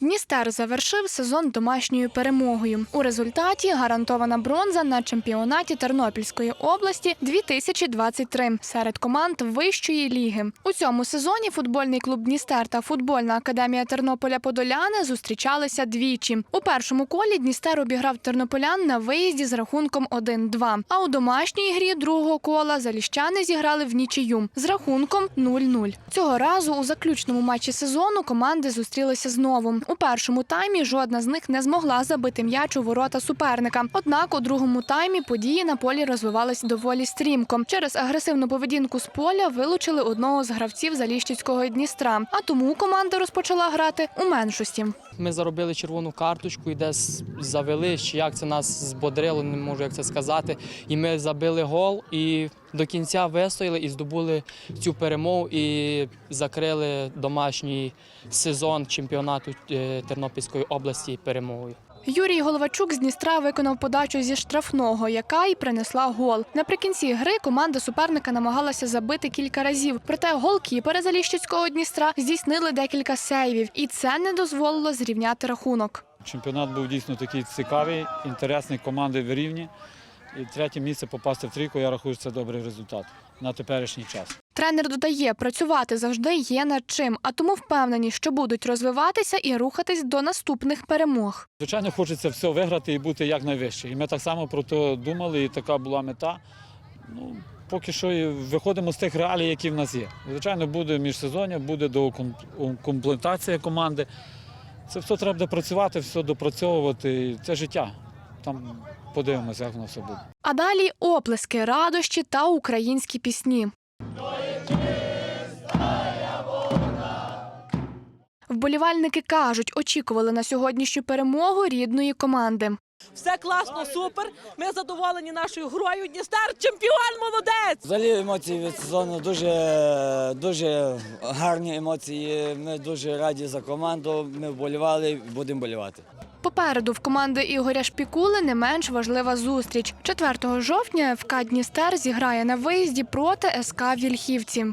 Дністер завершив сезон домашньою перемогою. У результаті гарантована бронза на чемпіонаті Тернопільської області 2023 серед команд вищої ліги. У цьому сезоні футбольний клуб Дністер та футбольна академія Тернополя Подоляни зустрічалися двічі. У першому колі Дністер обіграв тернополян на виїзді з рахунком 1-2. А у домашній грі другого кола заліщани зіграли в нічию з рахунком 0-0. Цього разу у заключному матчі сезону команди зустрілися знову. У першому таймі жодна з них не змогла забити м'яч у ворота суперника. Однак у другому таймі події на полі розвивались доволі стрімко. Через агресивну поведінку з поля вилучили одного з гравців Заліщицького Дністра. А тому команда розпочала грати у меншості. Ми заробили червону карточку і десь завели, як це нас збодрило, не можу як це сказати. І ми забили гол і до кінця вистояли і здобули цю перемогу і закрили домашній сезон чемпіонату е, Тернопільської області перемогою. Юрій Головачук з Дністра виконав подачу зі штрафного, яка й принесла гол. Наприкінці гри команда суперника намагалася забити кілька разів. Проте голкіпери Заліщицького Дністра здійснили декілька сейвів, і це не дозволило зрівняти рахунок. Чемпіонат був дійсно такий цікавий, інтересний, команди в рівні. І третє місце попасти в трійку, я рахую, це добрий результат на теперішній час. Тренер додає, працювати завжди є над чим, а тому впевнені, що будуть розвиватися і рухатись до наступних перемог. Звичайно, хочеться все виграти і бути якнайвище. І ми так само про це думали, і така була мета. Ну, поки що і виходимо з тих реалій, які в нас є. Звичайно, буде міжсезоння, буде комплектація команди. Це все треба допрацювати, все допрацьовувати. Це життя. Там подивимося, як воно все буде. А далі оплески, радощі та українські пісні. Вболівальники кажуть, очікували на сьогоднішню перемогу рідної команди. Все класно, супер. Ми задоволені нашою грою. Дністер чемпіон, молодець! Взагалі емоції від сезону дуже, дуже гарні емоції. Ми дуже раді за команду. Ми вболівали будемо болівати. Попереду в команди Ігоря Шпікули не менш важлива зустріч. 4 жовтня ФК Дністер зіграє на виїзді проти СК Вільхівці.